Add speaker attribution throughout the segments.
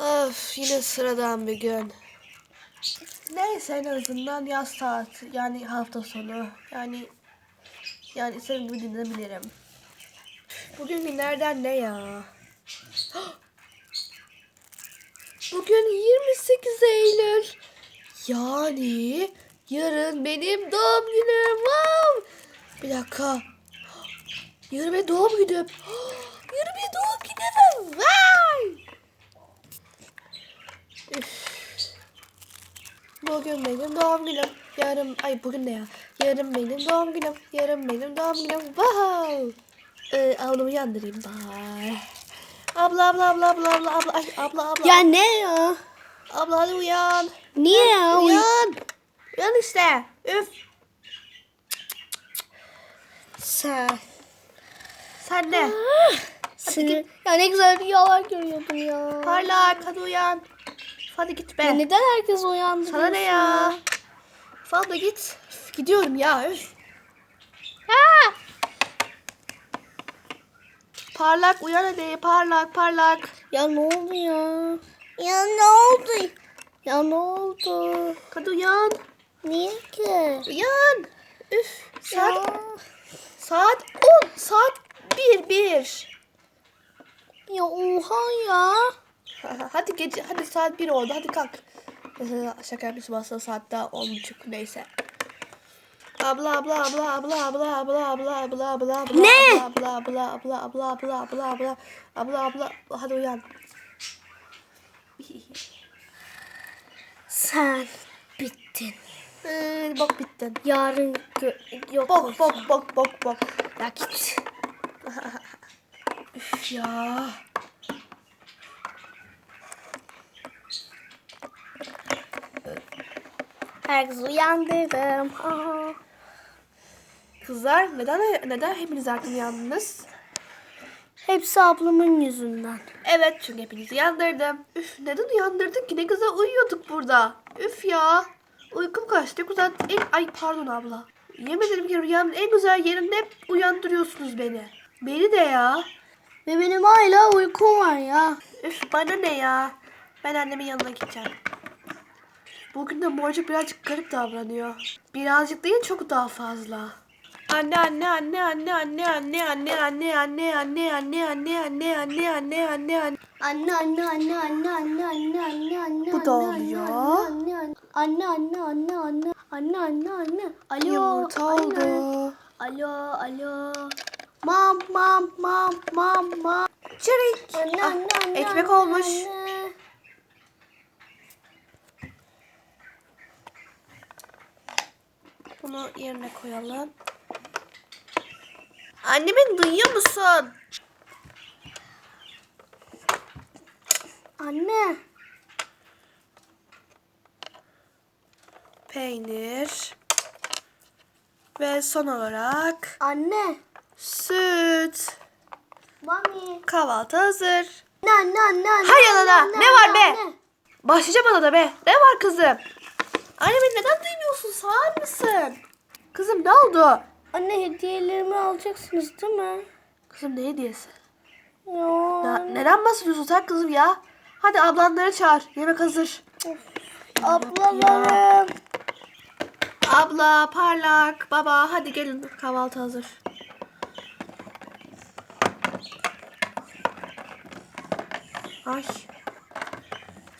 Speaker 1: Of yine sıradan bir gün. Neyse en azından yaz tatil yani hafta sonu yani yani istediğim gibi dinlenebilirim. Bugün günlerden ne ya? Bugün 28 Eylül. Yani yarın benim doğum günüm. Wow! Bir dakika. Benim doğum günüm. Benim doğum günüm. Vay! Üf. Bugün benim doğum günüm. Yarın, ay bugün ne ya? Yarın benim doğum günüm. Yarın benim doğum günüm. Wow! Ee, ablamı uyandırayım bari. Abla abla abla abla abla abla ay abla abla.
Speaker 2: Ya ne ya?
Speaker 1: Abla hadi uyan.
Speaker 2: Niye ya?
Speaker 1: Uyan. Uyan işte. Üf.
Speaker 2: Sen.
Speaker 1: Sen ne?
Speaker 2: Sinir. Ya ne güzel bir yalan görüyordum ya.
Speaker 1: Parlak hadi uyan. Hadi git be.
Speaker 2: Ya neden herkes uyandı?
Speaker 1: Sana ne ya? Fazla git. Üf, gidiyorum ya. Üf.
Speaker 2: Ha!
Speaker 1: Parlak uyan hadi. Parlak parlak.
Speaker 2: Ya ne oldu ya? Ya ne oldu? Ya ne oldu?
Speaker 1: Hadi uyan.
Speaker 2: Niye ki?
Speaker 1: Uyan. Üf. Saat,
Speaker 2: Ya.
Speaker 1: Saat 10. Saat 1 1.
Speaker 2: Ya oha ya.
Speaker 1: hadi gece hadi saat 1 oldu. Hadi kalk. Şaka yapmışım aslında saat daha 10.30 neyse. Abla abla abla abla abla abla abla abla abla abla
Speaker 2: Ne?
Speaker 1: abla abla abla abla abla abla abla abla abla hadi uyan.
Speaker 2: Sen bittin.
Speaker 1: Ee, bak bittin.
Speaker 2: Yarın yok
Speaker 1: Bok bok bok bok bok.
Speaker 2: Ya git.
Speaker 1: Üf ya.
Speaker 2: Herkes uyandırdım. Aha.
Speaker 1: Kızlar neden neden hepiniz erken uyandınız?
Speaker 2: Hepsi ablamın yüzünden.
Speaker 1: Evet çünkü hepinizi uyandırdım. Üf neden uyandırdın ki ne güzel uyuyorduk burada. Üf ya. Uykum kaçtı. Güzel. En, ay pardon abla. Yemin ederim ki rüyamın en güzel yerinde hep uyandırıyorsunuz beni. Beni de ya.
Speaker 2: Ve benim hala uykum var ya.
Speaker 1: Üf bana ne ya. Ben annemin yanına gideceğim. Bugün de Morcuk birazcık garip davranıyor. Birazcık değil çok daha fazla. Anne anne anne anne anne anne anne anne anne anne anne anne anne anne anne anne anne
Speaker 2: Anne anne anne anne anne anne anne anne
Speaker 1: Bu da
Speaker 2: anne,
Speaker 1: oluyor.
Speaker 2: Anne anne anne anne anne anne anne anne Alo
Speaker 1: Yumurta
Speaker 2: anne.
Speaker 1: oldu.
Speaker 2: Alo alo Mam mam mam mam mam
Speaker 1: Çerik.
Speaker 2: Anne
Speaker 1: Ah,
Speaker 2: anne anne
Speaker 1: ekmek
Speaker 2: anne,
Speaker 1: olmuş.
Speaker 2: anne.
Speaker 1: Bunu yerine koyalım. Annemin duyuyor musun?
Speaker 2: Anne
Speaker 1: Peynir. Ve son olarak
Speaker 2: anne
Speaker 1: süt.
Speaker 2: Mami
Speaker 1: Kahvaltı hazır.
Speaker 2: Anne anne anne anne
Speaker 1: Hay
Speaker 2: anne, anne,
Speaker 1: ne var
Speaker 2: anne,
Speaker 1: be?
Speaker 2: anne.
Speaker 1: Başlayacağım bana da be. Ne var kızım? Anne beni neden duymuyorsun? Sağır mısın? Kızım ne oldu?
Speaker 2: Anne hediyelerimi alacaksınız değil mi?
Speaker 1: Kızım ne hediyesi?
Speaker 2: Ya.
Speaker 1: Na- neden bahsediyorsun sen kızım ya? Hadi ablanları çağır. Yemek hazır.
Speaker 2: Ablalarım.
Speaker 1: Abla, parlak, baba hadi gelin kahvaltı hazır. Ay.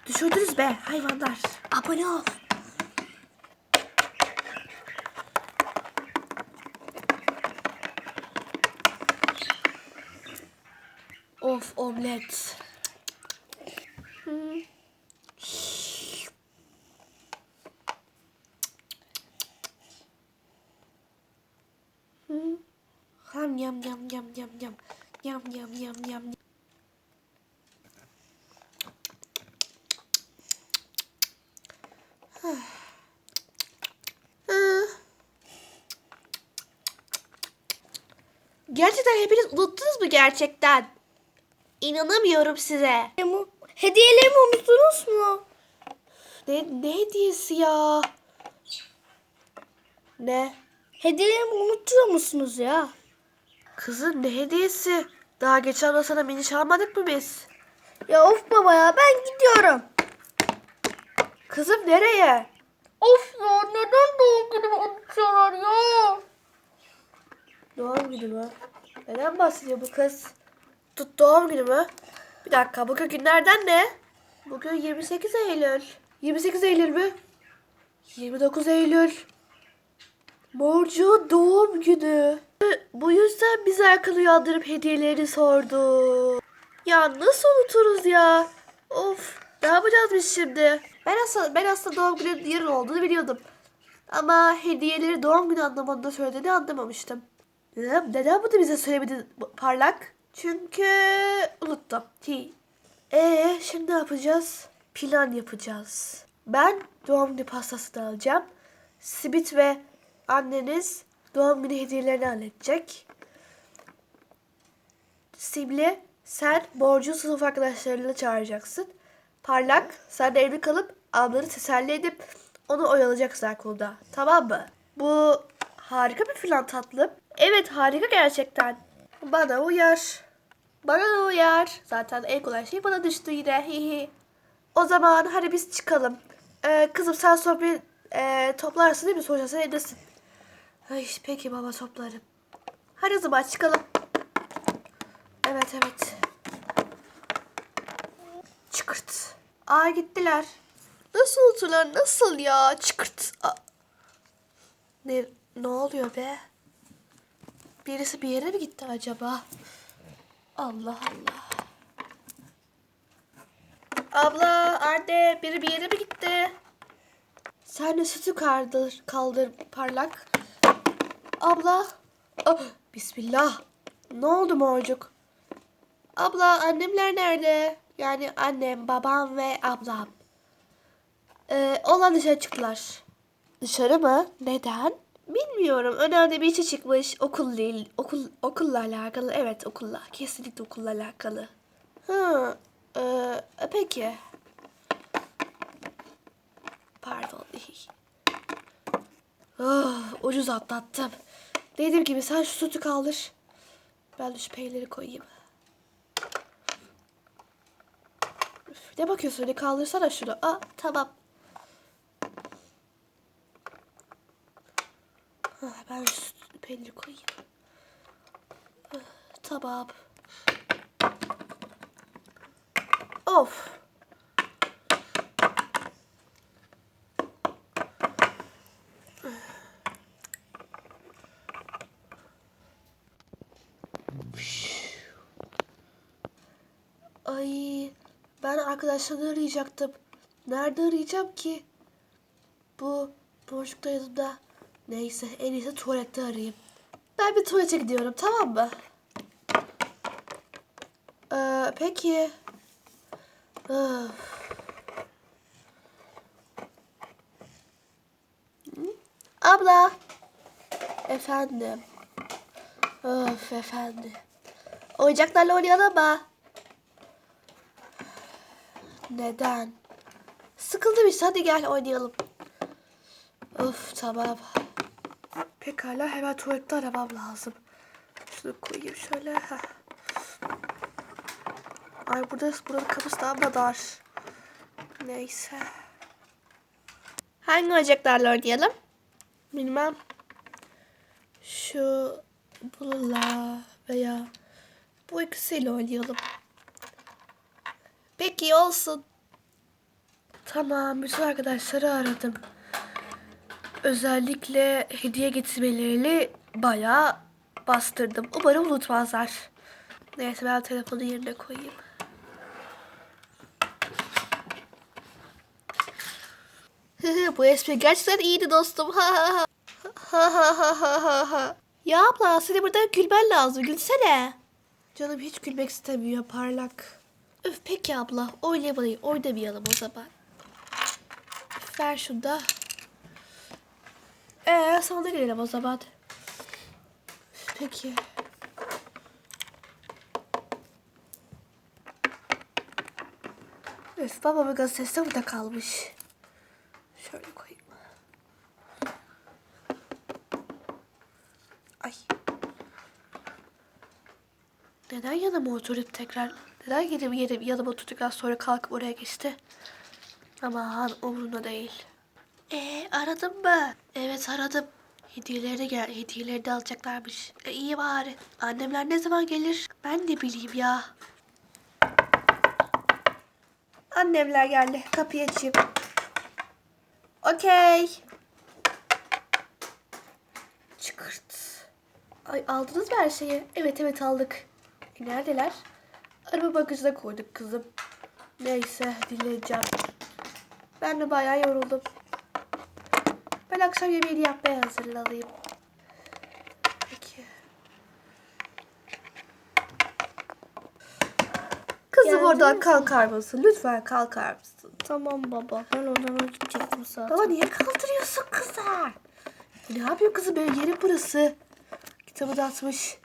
Speaker 1: Düşürdünüz be hayvanlar. Abone ol. Of omlet. Ham yam yam yam yam yam yam yam yam yam. Gerçekten hepiniz unuttunuz mu gerçekten? İnanamıyorum size.
Speaker 2: Hediyelerimi unuttunuz mu?
Speaker 1: Ne, ne hediyesi ya? Ne?
Speaker 2: Hediyemi unutuyor musunuz ya?
Speaker 1: Kızım ne hediyesi? Daha geçen hafta sana mini almadık mı biz?
Speaker 2: Ya of baba ya ben gidiyorum.
Speaker 1: Kızım nereye?
Speaker 2: Of ya neden doğum günümü unutuyorlar ya?
Speaker 1: Doğum günü mü? Neden bahsediyor bu kız? Tut doğum günü mü? Bir dakika bugün günlerden ne? Bugün 28 Eylül. 28 Eylül mü? 29 Eylül. Morcu doğum günü. Bu yüzden bizi erken uyandırıp hediyelerini sordu. Ya nasıl unuturuz ya? Of ne yapacağız biz şimdi? Ben aslında, ben aslında doğum günü yarın olduğunu biliyordum. Ama hediyeleri doğum günü anlamında söylediğini anlamamıştım. Neden, neden bunu bize söylemedi bu parlak? Çünkü unuttum. Hi. Ee, şimdi ne yapacağız? Plan yapacağız. Ben doğum günü pastasını alacağım. Simit ve anneniz doğum günü hediyelerini halledecek. Simli sen borcu sınıf arkadaşlarını çağıracaksın. Parlak sen de evde kalıp ablanı teselli edip onu oyalayacaksın okulda. Tamam mı? Bu harika bir plan tatlım. Evet harika gerçekten. Bana uyar. Bana da uyar. Zaten en kolay şey bana düştü yine. Hihi. o zaman hadi biz çıkalım. Ee, kızım sen sofrayı e, toplarsın değil mi? Sonuçta sen evdesin. Ay, peki baba toplarım. Hadi o zaman çıkalım. Evet evet. Çıkırt. Aa gittiler. Nasıl oldular? Nasıl ya? Çıkırt. Aa. Ne, ne oluyor be? Birisi bir yere mi gitti acaba? Allah Allah. Abla, anne, biri bir yere mi gitti? Sen de sütü kaldır, kaldır parlak. Abla. Ah, Bismillah. Ne oldu morcuk? Abla, annemler nerede? Yani annem, babam ve ablam. Ee, onlar dışarı çıktılar. Dışarı mı? Neden? Bilmiyorum. Önemli bir işe çıkmış. Okul değil. Okul okulla alakalı. Evet okulla. Kesinlikle okulla alakalı. Hı. Ee, peki. Pardon. Oh, ucuz atlattım. Dediğim gibi sen şu sütü kaldır. Ben de şu peyniri koyayım. Üf, ne bakıyorsun öyle kaldırsana şunu. Aa tamam. Ben şu peyniri koyayım. Ah, Tamam. Of. Ay ben arkadaşlarını arayacaktım. Nerede arayacağım ki? Bu boşlukta yanımda. Neyse en iyisi tuvalette arayayım. Ben bir tuvalete gidiyorum tamam mı? Ee, peki. Hı? Abla. Efendim. Öf efendim. Oyuncaklarla oynayalım mı? Neden? Sıkıldım işte hadi gel oynayalım. Of tamam. Pekala hemen tuvalette aramam lazım. Şunu koyayım şöyle. Heh. Ay burada buranın kapısı daha da dar. Neyse. Hangi oyuncaklarla oynayalım? Bilmem. Şu bununla veya bu ikisiyle oynayalım. Peki olsun. Tamam bütün arkadaşları aradım. Özellikle hediye getirmelerini bayağı bastırdım. Umarım unutmazlar. Neyse ben telefonu yerine koyayım. Bu espri gerçekten iyiydi dostum. Ha ha ha ha. Ya abla seni burada gülmen lazım. Gülsene. Canım hiç gülmek istemiyor parlak. Öf peki abla oynamayı oynamayalım o zaman. Ver şunu da. Ee sana da gelelim o zaman. Peki. Üf babamın gazetesi burada kalmış. Şöyle koyayım. Ay. Neden yanıma oturup tekrar... Neden yedim yedim yanıma oturduktan sonra kalkıp oraya geçti? Aman umurumda değil. Ee aradın mı? Evet aradım. Hediyeleri gel, hediyeleri de alacaklarmış. E, iyi bari. Annemler ne zaman gelir? Ben de bileyim ya. Annemler geldi. Kapıyı açayım. Okey. Çıkırt. Ay aldınız mı her şeyi? Evet evet aldık. E, neredeler? Araba bagajına koyduk kızım. Neyse dinleyeceğim. Ben de bayağı yoruldum. Ben akşam yemeğini yapmaya hazırlanayım. Peki. Kızım
Speaker 2: Geldiniz
Speaker 1: oradan
Speaker 2: mi?
Speaker 1: kalkar mısın? Lütfen kalkar mısın?
Speaker 2: Tamam baba. Ben odama gidecektim zaten.
Speaker 1: Baba niye kaldırıyorsun kızlar? Ne yapıyor kızım böyle yeri burası? Kitabı da atmış.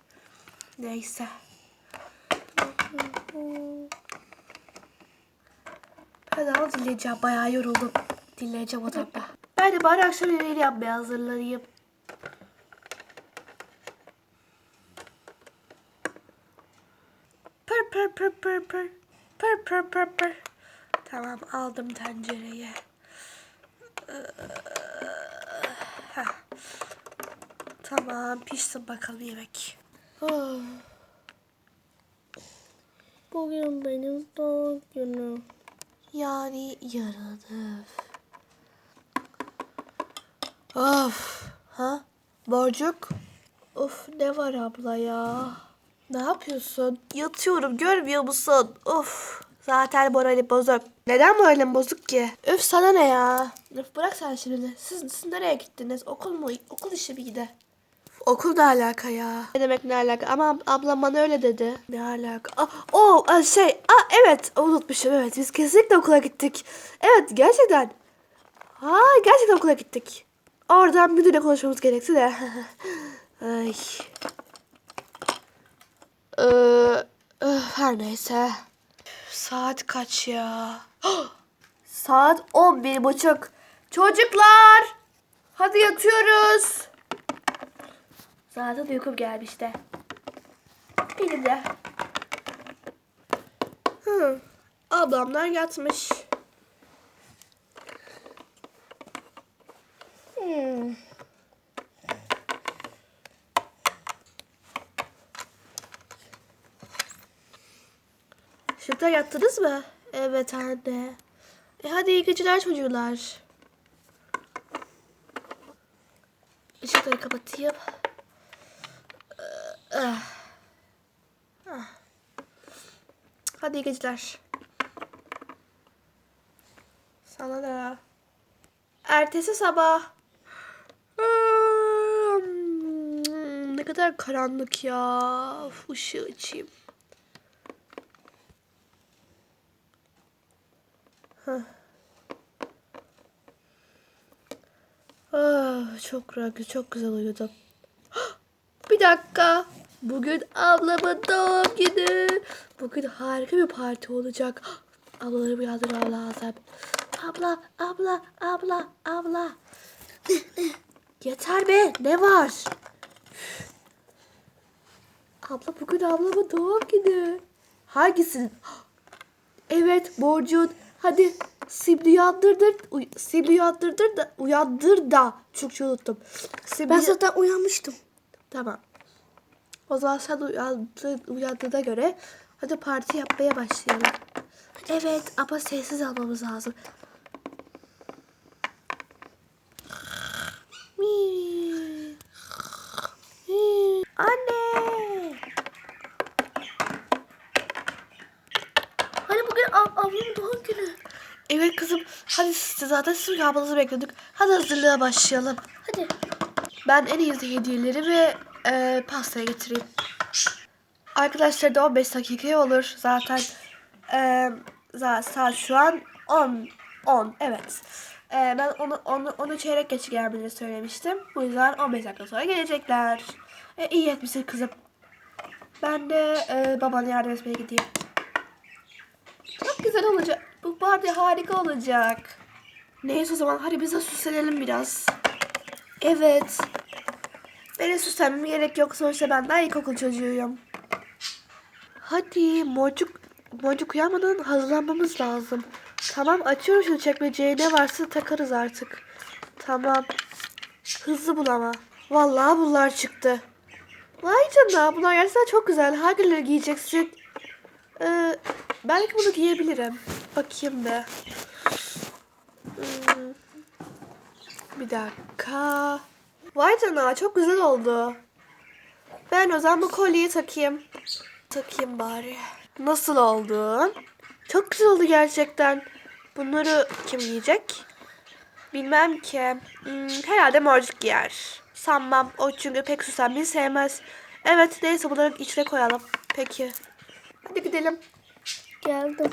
Speaker 1: Neyse. Ben daha dinleyeceğim. Bayağı yoruldum. Dinleyeceğim odamda. Ben de bari akşam yemeğini yapmaya hazırlanayım. Pır pır pır pır pır. Pır pır pır pır. Tamam aldım tencereyi. Heh. Tamam pişsin bakalım yemek. Oh.
Speaker 2: Bugün benim doğum günüm.
Speaker 1: Yani yarın. Of. Ha? Borcuk. Of ne var abla ya? Ne yapıyorsun? Yatıyorum görmüyor musun? Of. Zaten moralim bozuk. Neden moralim bozuk ki? Öf sana ne ya? Öf bırak sen şimdi. Siz, siz nereye gittiniz? Okul mu? Okul işi miydi? Okul ne alaka ya? Ne demek ne alaka? Ama ab- ablam bana öyle dedi. Ne alaka? Aa, o aa, şey, aa, evet unutmuşum evet. Biz kesinlikle okula gittik. Evet gerçekten. Ha gerçekten okula gittik. Oradan müdürle konuşmamız gerekti de. Ay. Ee, her neyse. Saat kaç ya? Saat on bir buçuk. Çocuklar! Hadi yatıyoruz. Zaten uykum gelmişti. Benim de. Hı. Ablamlar yatmış. Hmm. Yattınız mı? Evet anne. E hadi iyi geceler çocuklar. Işıkları kapatayım. Ah. Ah. Hadi iyi geceler. Sana da. Ertesi sabah. Hmm, Ne kadar karanlık ya. Of, ışığı açayım. Ah, çok rahat, çok güzel uyudum. Bir dakika. Bugün ablamın doğum günü. Bugün harika bir parti olacak. Ablaları uyandırmam lazım. Abla, abla, abla, abla. Yeter be. Ne var? Abla bugün ablamın doğum günü. Hangisinin? Evet borcun. Hadi Simli uyandırdır. Uy, Simli uyandırdır da uyandır da. Çok unuttum. Simli...
Speaker 2: Ben zaten uyanmıştım.
Speaker 1: Tamam. O zaman sen uyandın, uyandığına göre hadi parti yapmaya başlayalım. Evet ama sessiz almamız lazım. Mi. Mi. Anne.
Speaker 2: Hani bugün ab ablamın doğum günü.
Speaker 1: Evet kızım. Hadi siz zaten sizin yapmanızı bekliyorduk. Hadi hazırlığa başlayalım.
Speaker 2: Hadi.
Speaker 1: Ben en iyisi hediyeleri ve e, pastayı getireyim. Arkadaşlar da 15 dakikaya olur. Zaten e, za- saat şu an 10. 10 evet. E, ben onu, onu, onu çeyrek geç gelmeni söylemiştim. Bu yüzden 15 dakika sonra gelecekler. E, iyi etmişsin kızım. Ben de e, babana yardım etmeye gideyim. Çok güzel olacak. Bu parti harika olacak. Neyse o zaman hadi biz de süslenelim biraz. Evet. Beni süslenmeme gerek yok. Sonuçta ben daha ilkokul çocuğuyum. Hadi morcuk, morcuk uyanmadan hazırlanmamız lazım. Tamam açıyorum şu çekmeceye ne varsa takarız artık. Tamam. Hızlı bul ama. Vallahi bunlar çıktı. Vay canına bunlar gerçekten çok güzel. Hangileri giyeceksin? Ee, belki bunu giyebilirim. Bakayım da. Hmm. Bir dakika. Vay canına çok güzel oldu. Ben o zaman bu kolyeyi takayım. Takayım bari. Nasıl oldu? Çok güzel oldu gerçekten. Bunları kim giyecek? Bilmem ki. Hmm, herhalde morcuk giyer. Sanmam. O çünkü pek süslenmeyi sevmez. Evet neyse bunları içine koyalım. Peki. Hadi gidelim.
Speaker 2: Geldim.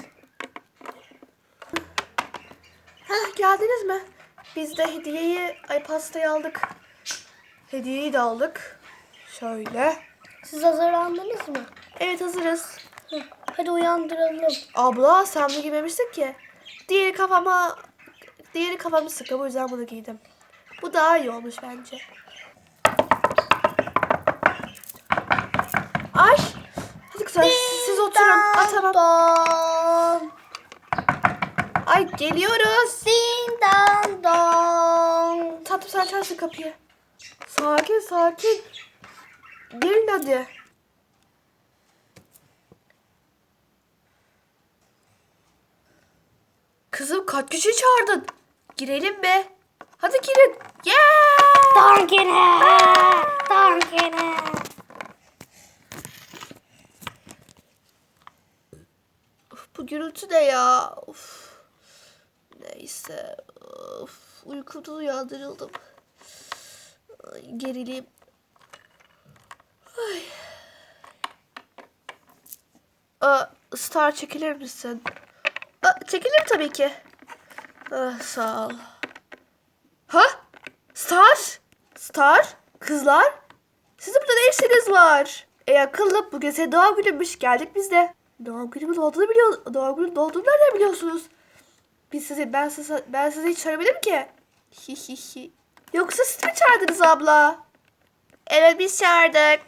Speaker 1: Heh, geldiniz mi? Biz de hediyeyi, ay pastayı aldık. Hediyeyi de aldık. Şöyle.
Speaker 2: Siz hazırlandınız mı?
Speaker 1: Evet hazırız.
Speaker 2: Hı. Hadi uyandıralım.
Speaker 1: Abla sen bunu giymemiştin ki. Diğeri kafama, diğeri kafamı sıkı. Bu yüzden bunu giydim. Bu daha iyi olmuş bence. Ay. Hadi kızlar siz oturun. Aa, tamam.
Speaker 2: Don.
Speaker 1: Ay geliyoruz.
Speaker 2: Ding dong dong.
Speaker 1: Tatlım sen açarsın kapıyı. Sakin sakin. Girin hadi. Kızım kaç kişi çağırdın? Girelim be. Hadi girin. Yeah!
Speaker 2: Donkine. Donkine.
Speaker 1: Bu gürültü de ya. Uf. Neyse. Of, uykuda uyandırıldım. Gerileyim. Ay. Aa, Star çekilir misin? Aa, çekilirim tabii ki. Ah, sağ ol. Ha? Star? Star? Kızlar? Sizin burada ne işiniz var? E akıllı bugün senin doğum gününmüş. Geldik biz de. Doğum günümün olduğunu biliyor. Doğum günün olduğunu nereden biliyorsunuz? Biz sizi ben sizi ben sizi hiç söylemedim ki. Hi hi hi. Yoksa siz mi çağırdınız abla? Evet biz çağırdık.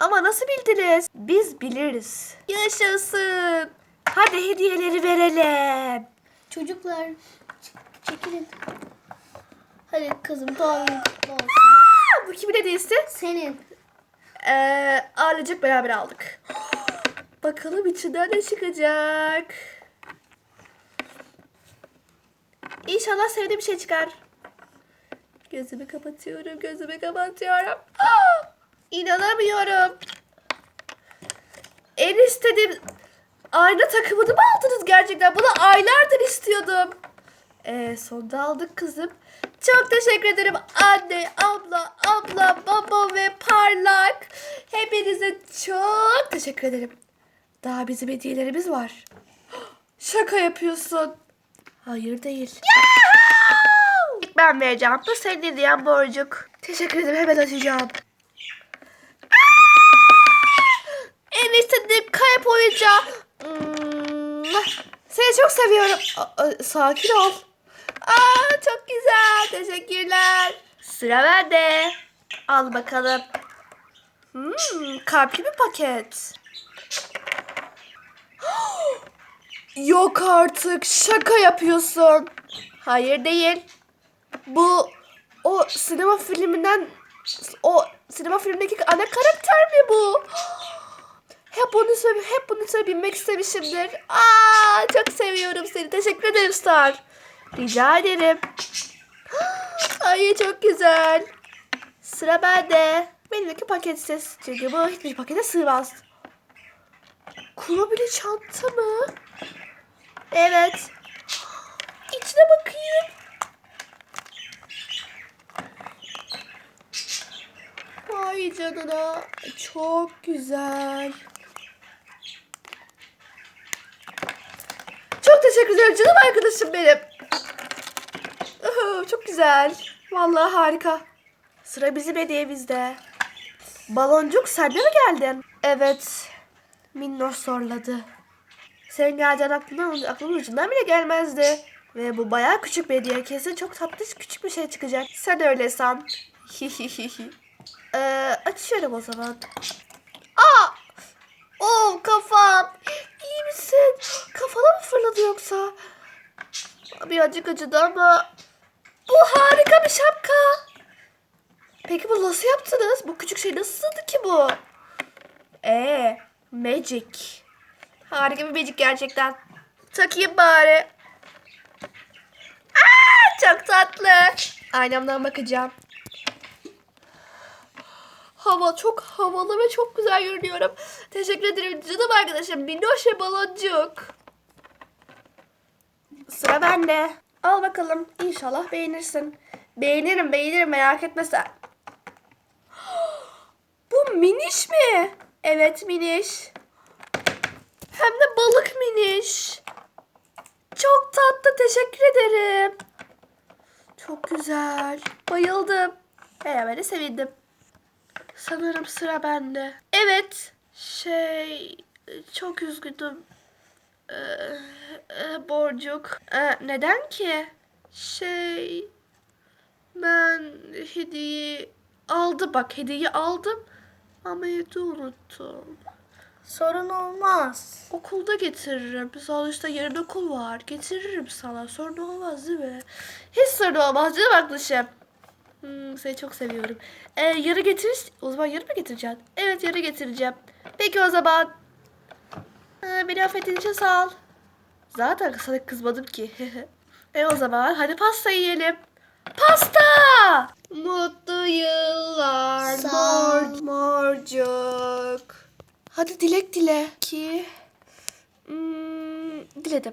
Speaker 1: Ama nasıl bildiniz? Biz biliriz. Yaşasın. Hadi hediyeleri verelim.
Speaker 2: Çocuklar ç- çekilin. Hadi kızım doğum günün kutlu olsun.
Speaker 1: Aa, bu kimin hediyesi?
Speaker 2: Senin.
Speaker 1: Ee, ailecek beraber aldık. Bakalım içinden ne çıkacak. İnşallah sevdiğim şey çıkar. Gözümü kapatıyorum, gözümü kapatıyorum. Aa, inanamıyorum. En istediğim ayna takımını mı aldınız gerçekten? Bunu aylardır istiyordum. Ee, sonunda aldık kızım. Çok teşekkür ederim anne, abla, abla, baba ve parlak. Hepinize çok teşekkür ederim. Daha bizim hediyelerimiz var. Şaka yapıyorsun. Hayır değil. İlk ben vereceğim. Bu senin hediyen borcuk. Teşekkür ederim. Hemen açacağım. En istediğim kayıp oyuncağı. Hmm, Seni çok seviyorum. Aa, aa, sakin ol. Aa, çok güzel. Teşekkürler. Sıra bende. Al bakalım. Hmm, kalpli bir paket. Yok artık. Şaka yapıyorsun. Hayır değil. Bu o sinema filminden o sinema filmindeki ana karakter mi bu? Hep bunu söyle, hep bunu söylemek istemişimdir. Aa, çok seviyorum seni. Teşekkür ederim Star. Rica ederim. Ay çok güzel. Sıra bende. Benimki paketsiz. Çünkü bu hiçbir pakete sığmaz. Kurabili çanta mı? Evet. İçine bakayım. Vay canına. Çok güzel. Çok teşekkür ederim canım arkadaşım benim. Çok güzel. Vallahi harika. Sıra bizim hediyemizde. Baloncuk sen de mi geldin? Evet. Minnoş zorladı. Senin geleceğin aklına, aklımın ucundan bile gelmezdi. Ve bu bayağı küçük bir hediye. Kesin çok tatlı küçük bir şey çıkacak. Sen öyle san. Ee, açıyorum o zaman.
Speaker 2: Aa! Oh kafam.
Speaker 1: İyi misin? Kafana mı fırladı yoksa? Birazcık acıdı ama bu harika bir şapka. Peki bu nasıl yaptınız? Bu küçük şey nasıl sığdı ki bu? Ee, magic. Harika bir magic gerçekten. Takayım bari. Aa, çok tatlı. Aynamdan bakacağım. Hava çok havalı ve çok güzel görünüyorum. Teşekkür ederim canım arkadaşım. Minnoş ve baloncuk. Sıra bende. Al bakalım. İnşallah beğenirsin. Beğenirim beğenirim merak etme sen. Bu miniş mi? Evet miniş. Hem de balık miniş. Çok tatlı teşekkür ederim. Çok güzel. Bayıldım. Beraber sevindim. Sanırım sıra bende. Evet. Şey çok üzgünüm. Ee, e, borcuk. Ee, neden ki? Şey ben hediyeyi aldı bak hediyeyi aldım ama evde unuttum.
Speaker 2: Sorun olmaz.
Speaker 1: Okulda getiririm. Sonuçta yarın okul var. Getiririm sana. Sorun olmaz değil mi? Hiç sorun olmaz canım arkadaşım. Hmm, seni çok seviyorum. Ee, yarı getirir. O zaman yarı mı getireceksin? Evet yarı getireceğim. Peki o zaman. Ee, beni affettiğin için sağ ol. Zaten sana kızmadım ki. e o zaman hadi pasta yiyelim. Pasta! Mutlu yıllar mor, morcuk. Hadi dilek dile. Ki. Hmm, diledim.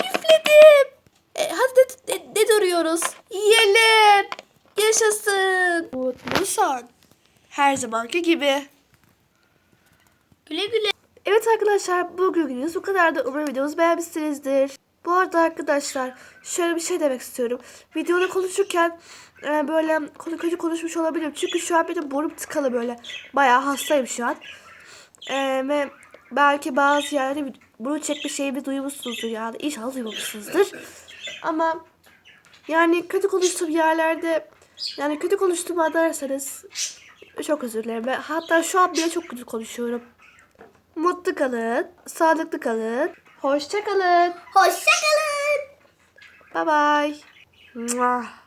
Speaker 1: Üfledim. E, hadi ne, ne, ne duruyoruz? Yiyelim. Yaşasın. Mutlusun. Her zamanki gibi.
Speaker 2: Güle güle.
Speaker 1: Evet arkadaşlar bugünümüz bu kadar da umarım videomuzu beğenmişsinizdir. Bu arada arkadaşlar şöyle bir şey demek istiyorum. Videoda konuşurken e, böyle konu kötü konuşmuş olabilirim. Çünkü şu an benim burnum tıkalı böyle. Bayağı hastayım şu an. E, ve belki bazı yerlerde bunu çekme şeyimi duymuşsunuzdur yani. İnşallah duymamışsınızdır. Ama yani kötü konuştuğum yerlerde yani kötü konuştuğumu anlarsanız çok özür dilerim. Hatta şu an bile çok kötü konuşuyorum. Mutlu kalın, sağlıklı kalın, hoşça kalın.
Speaker 2: Hoşçakalın.
Speaker 1: Bye bye.